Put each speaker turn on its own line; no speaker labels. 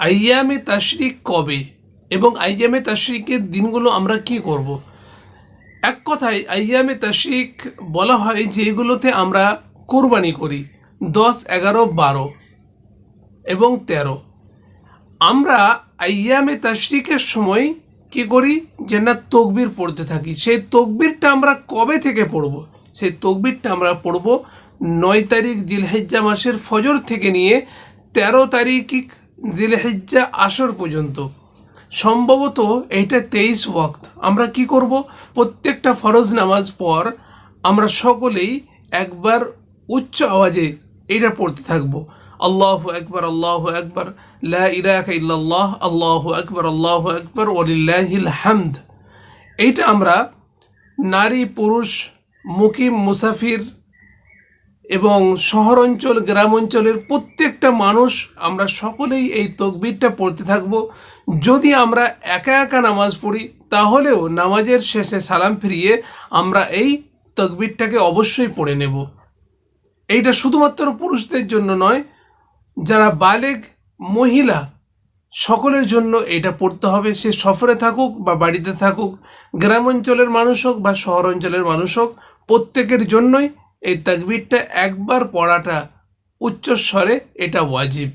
আইয়ামে তাশরিক কবে এবং আইয়ামে তাশরিকের দিনগুলো আমরা কি করব। এক কথায়, আইয়ামে তাশরিক বলা হয় যে এগুলোতে আমরা কোরবানি করি দশ, এগারো, বারো এবং তেরো। আমরা আইয়ামে তাশরিকের সময় কি করি? যে না তকবির পড়তে থাকি। সেই তকবিরটা আমরা কবে থেকে পড়ব? সেই তকবিরটা আমরা পড়ব নয় তারিখ জিলহেজ্জা মাসের ফজর থেকে নিয়ে তেরো তারিখ জিলহেজ্জা আসর পর্যন্ত। সম্ভবত এইটা তেইশ ওয়াক্ত। আমরা কি করব? প্রত্যেকটা ফরজ নামাজ পর আমরা সকলেই একবার উচ্চ আওয়াজে এটা পড়তে থাকব। আল্লাহ একবার আল্লাহ একবার, লা ইলাহা ইল্লাল্লাহ, আল্লাহ একবার আল্লাহ একবার ওলিল্লাহিল হামদ। এইটা আমরা নারী, পুরুষ, মুকিম, মুসাফির এবং শহর অঞ্চল গ্রাম অঞ্চলের প্রত্যেকটা মানুষ, আমরা সকলেই এই তকবিরটা পড়তে থাকব। যদি আমরা একা একা নামাজ পড়ি, তাহলেও নামাজের শেষে সালাম ফিরিয়ে আমরা এই তকবিরটাকে অবশ্যই পড়ে নেব। এইটা শুধুমাত্র পুরুষদের জন্য নয়, যারা বালেগ মহিলা, সকলের জন্য এটা পড়তে হবে। সে সফরে থাকুক বা বাড়িতে থাকুক গ্রাম অঞ্চলের মানুষ হোক বা শহর অঞ্চলের মানুষ হোক, প্রত্যেকের জন্যই এই তাকবিরটা একবার পড়াটা উচ্চস্বরে এটা ওয়াজিব।